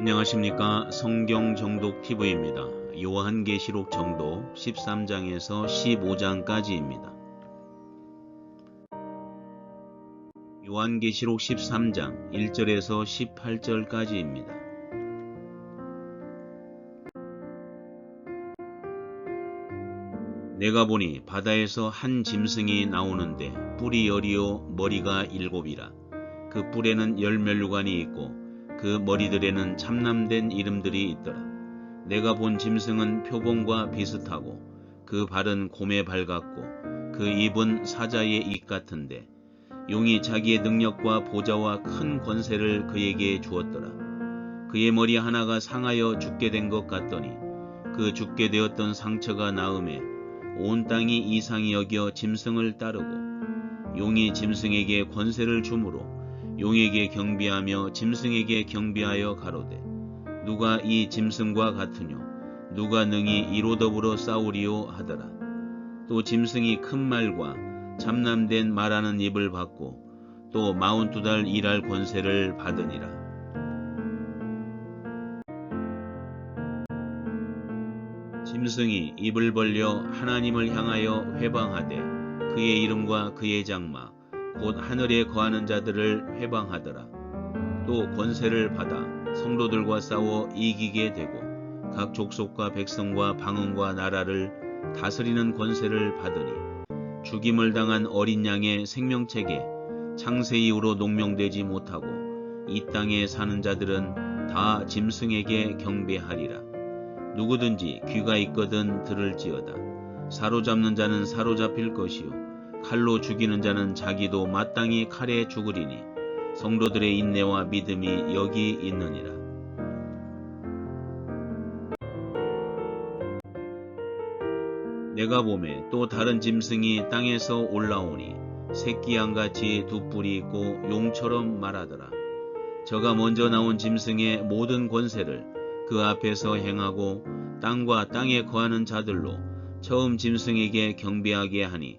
안녕하십니까 성경 정독 TV입니다. 요한계시록 정독 13장에서 15장까지입니다. 요한계시록 13장 1절에서 18절까지입니다. 내가 보니 바다에서 한 짐승이 나오는데 뿔이 열이요 머리가 일곱이라 그 뿔에는 열 면류관이 있고 그 머리들에는 참남된 이름들이 있더라. 내가 본 짐승은 표범과 비슷하고 그 발은 곰의 발 같고 그 입은 사자의 입 같은데 용이 자기의 능력과 보좌와 큰 권세를 그에게 주었더라. 그의 머리 하나가 상하여 죽게 된 것 같더니 그 죽게 되었던 상처가 나음에 온 땅이 이상히 여겨 짐승을 따르고 용이 짐승에게 권세를 주므로 용에게 경비하며 짐승에게 경비하여 가로되 누가 이 짐승과 같으뇨? 누가 능히 이로 더불어 싸우리요 하더라. 또 짐승이 큰 말과 참남된 말하는 입을 받고 또 마흔두 달 일할 권세를 받으니라. 짐승이 입을 벌려 하나님을 향하여 회방하되 그의 이름과 그의 장막 곧 하늘에 거하는 자들을 회방하더라. 또 권세를 받아 성도들과 싸워 이기게 되고 각 족속과 백성과 방언과 나라를 다스리는 권세를 받으니 죽임을 당한 어린 양의 생명책에 창세 이후로 농명되지 못하고 이 땅에 사는 자들은 다 짐승에게 경배하리라. 누구든지 귀가 있거든 들을지어다. 사로잡는 자는 사로잡힐 것이요 칼로 죽이는 자는 자기도 마땅히 칼에 죽으리니 성도들의 인내와 믿음이 여기 있느니라. 내가 봄에 또 다른 짐승이 땅에서 올라오니 새끼 양같이 두 뿔이 있고 용처럼 말하더라. 저가 먼저 나온 짐승의 모든 권세를 그 앞에서 행하고 땅과 땅에 거하는 자들로 처음 짐승에게 경배하게 하니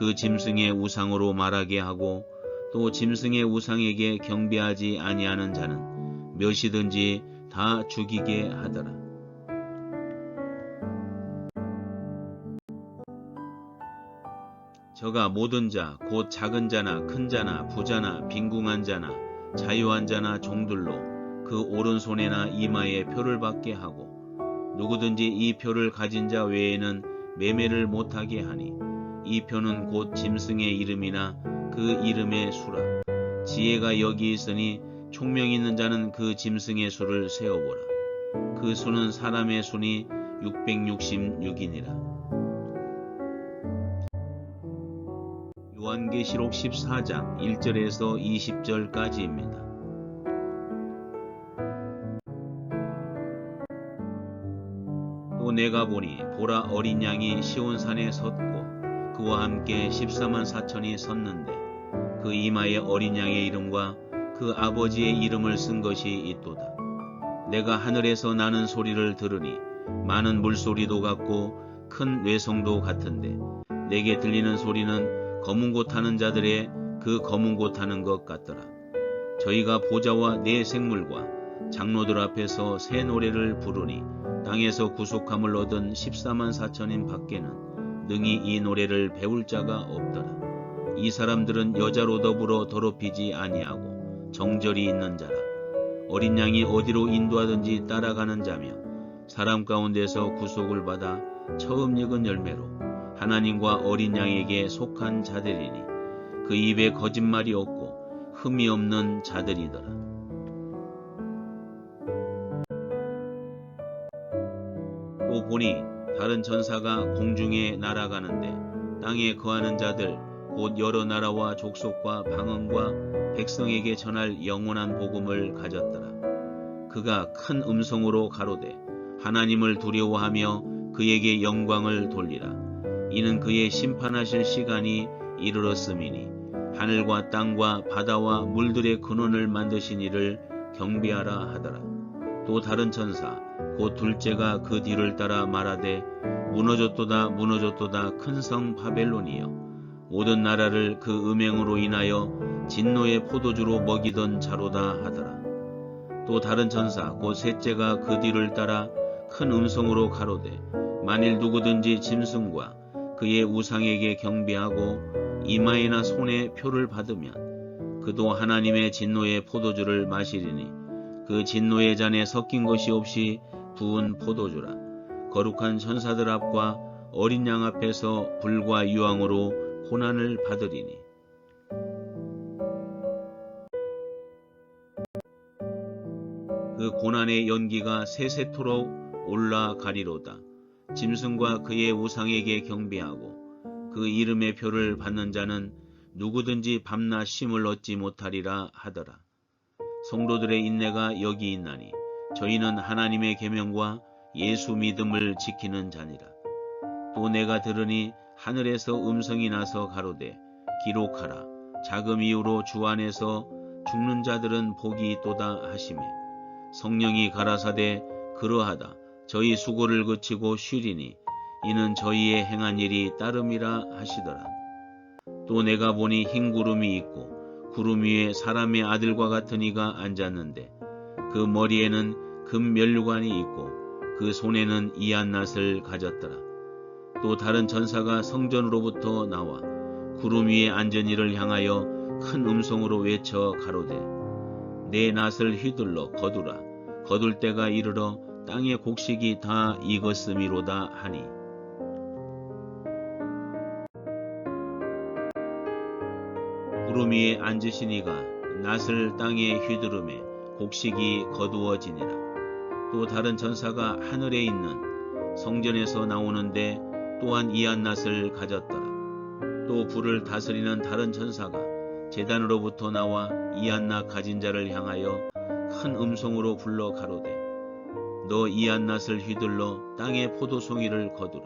그 짐승의 우상으로 말하게 하고 또 짐승의 우상에게 경배하지 아니하는 자는 몇이든지 다 죽이게 하더라. 저가 모든 자, 곧 작은 자나 큰 자나 부자나 빈궁한 자나 자유한 자나 종들로 그 오른손에나 이마에 표를 받게 하고 누구든지 이 표를 가진 자 외에는 매매를 못하게 하니 이 표는 곧 짐승의 이름이나 그 이름의 수라. 지혜가 여기 있으니 총명 있는 자는 그 짐승의 수를 세어보라. 그 수는 사람의 수니 666이니라. 요한계시록 14장 1절에서 20절까지입니다. 또 내가 보니 보라 어린 양이 시온산에 섰고 그와 함께 14만 4천이 섰는데 그 이마에 어린 양의 이름과 그 아버지의 이름을 쓴 것이 있도다. 내가 하늘에서 나는 소리를 들으니 많은 물소리도 같고 큰 뇌성도 같은데 내게 들리는 소리는 검은 곳 타는 자들의 그 검은 곳 타는 것 같더라. 저희가 보좌와 네 생물과 장로들 앞에서 새 노래를 부르니 땅에서 구속함을 얻은 14만 4천인 밖에는 능히 이 노래를 배울 자가 없더라. 이 사람들은 여자로 더불어 더럽히지 아니하고 정절이 있는 자라. 어린 양이 어디로 인도하든지 따라가는 자며 사람 가운데서 구속을 받아 처음 익은 열매로 하나님과 어린 양에게 속한 자들이니 그 입에 거짓말이 없고 흠이 없는 자들이더라. 또 보니 다른 전사가 공중에 날아가는데 땅에 거하는 자들 곧 여러 나라와 족속과 방언과 백성에게 전할 영원한 복음을 가졌더라. 그가 큰 음성으로 가로되 하나님을 두려워하며 그에게 영광을 돌리라. 이는 그의 심판하실 시간이 이르렀음이니 하늘과 땅과 바다와 물들의 근원을 만드신 이를 경배하라 하더라. 또 다른 천사 곧 둘째가 그 뒤를 따라 말하되 무너졌도다 무너졌도다 큰 성 바벨론이여 모든 나라를 그 음행으로 인하여 진노의 포도주로 먹이던 자로다 하더라. 또 다른 천사 곧 셋째가 그 뒤를 따라 큰 음성으로 가로되 만일 누구든지 짐승과 그의 우상에게 경배하고 이마에나 손에 표를 받으면 그도 하나님의 진노의 포도주를 마시리니 그 진노의 잔에 섞인 것이 없이 부은 포도주라 거룩한 천사들 앞과 어린 양 앞에서 불과 유황으로 고난을 받으리니 그 고난의 연기가 세세토록 올라가리로다. 짐승과 그의 우상에게 경배하고 그 이름의 표를 받는 자는 누구든지 밤낮 쉼을 얻지 못하리라 하더라. 성도들의 인내가 여기 있나니 저희는 하나님의 계명과 예수 믿음을 지키는 자니라. 또 내가 들으니 하늘에서 음성이 나서 가로되 기록하라 자금 이후로 주 안에서 죽는 자들은 복이 있도다 하시매 성령이 가라사대 그러하다 저희 수고를 그치고 쉬리니 이는 저희의 행한 일이 따름이라 하시더라. 또 내가 보니 흰 구름이 있고 구름 위에 사람의 아들과 같은 이가 앉았는데 그 머리에는 금 면류관이 있고 그 손에는 이한낫을 가졌더라. 또 다른 전사가 성전으로부터 나와 구름 위에 앉은 이를 향하여 큰 음성으로 외쳐 가로되 내 낫을 휘둘러 거두라 거둘 때가 이르러 땅의 곡식이 다 익었음이로다 하니 구름 위에 앉으신 이가 낫을 땅에 휘두르매 곡식이 거두어지니라. 또 다른 전사가 하늘에 있는 성전에서 나오는데 또한 이한 낫을 가졌더라. 또 불을 다스리는 다른 전사가 재단으로부터 나와 이한나 가진 자를 향하여 큰 음성으로 불러 가로되 너 이한낫을 휘둘러 땅의 포도송이를 거두라.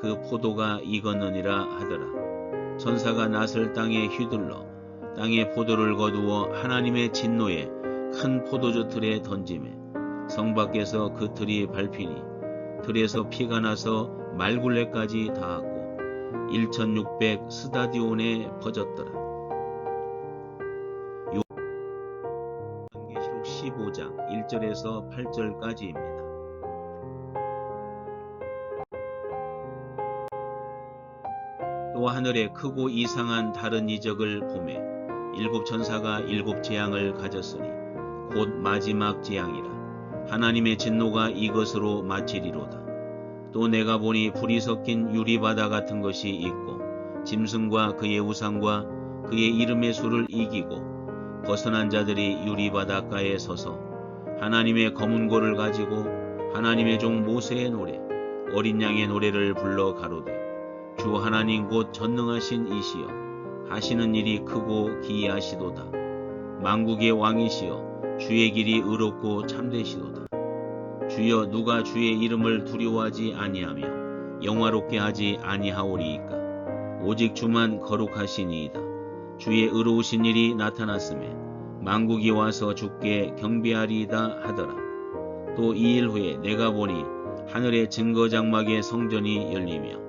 그 포도가 익었느니라 하더라. 전사가 낫을 땅에 휘둘러 땅의 포도를 거두어 하나님의 진노에 큰 포도주 틀에 던짐에 성 밖에서 그 틀이 밟히니 틀에서 피가 나서 말굴레까지 닿았고 1600 스다디온에 퍼졌더라. 요한계시록 15장 1절에서 8절까지입니다. 또 하늘에 크고 이상한 다른 이적을 보매 일곱 천사가 일곱 재앙을 가졌으니 곧 마지막 재앙이라 하나님의 진노가 이것으로 마치리로다. 또 내가 보니 불이 섞인 유리바다 같은 것이 있고 짐승과 그의 우상과 그의 이름의 수를 이기고 벗어난 자들이 유리바닷가에 서서 하나님의 검은 고를 가지고 하나님의 종 모세의 노래 어린 양의 노래를 불러 가로되 주 하나님 곧 전능하신 이시여 하시는 일이 크고 기이하시도다 만국의 왕이시여 주의 길이 의롭고 참되시도다. 주여 누가 주의 이름을 두려워하지 아니하며 영화롭게 하지 아니하오리이까? 오직 주만 거룩하시니이다. 주의 의로우신 일이 나타났음에 만국이 와서 주께 경배하리이다 하더라. 또 이 일 후에 내가 보니 하늘의 증거 장막의 성전이 열리며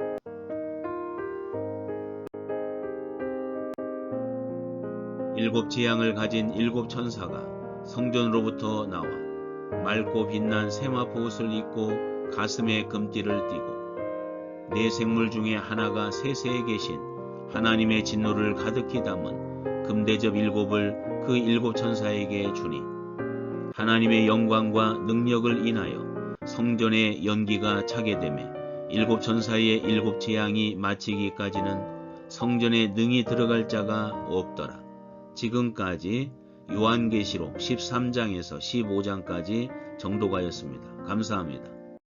일곱 지향을 가진 일곱 천사가 성전으로부터 나와 맑고 빛난 세마포 옷을 입고 가슴에 금띠를 띠고 네 생물 중에 하나가 세세에 계신 하나님의 진노를 가득히 담은 금대접 일곱을 그 일곱 천사에게 주니 하나님의 영광과 능력을 인하여 성전의 연기가 차게 되매 일곱 천사의 일곱 재앙이 마치기까지는 성전에 능히 들어갈 자가 없더라. 지금까지 요한계시록 13장에서 15장까지 정도가였습니다. 감사합니다.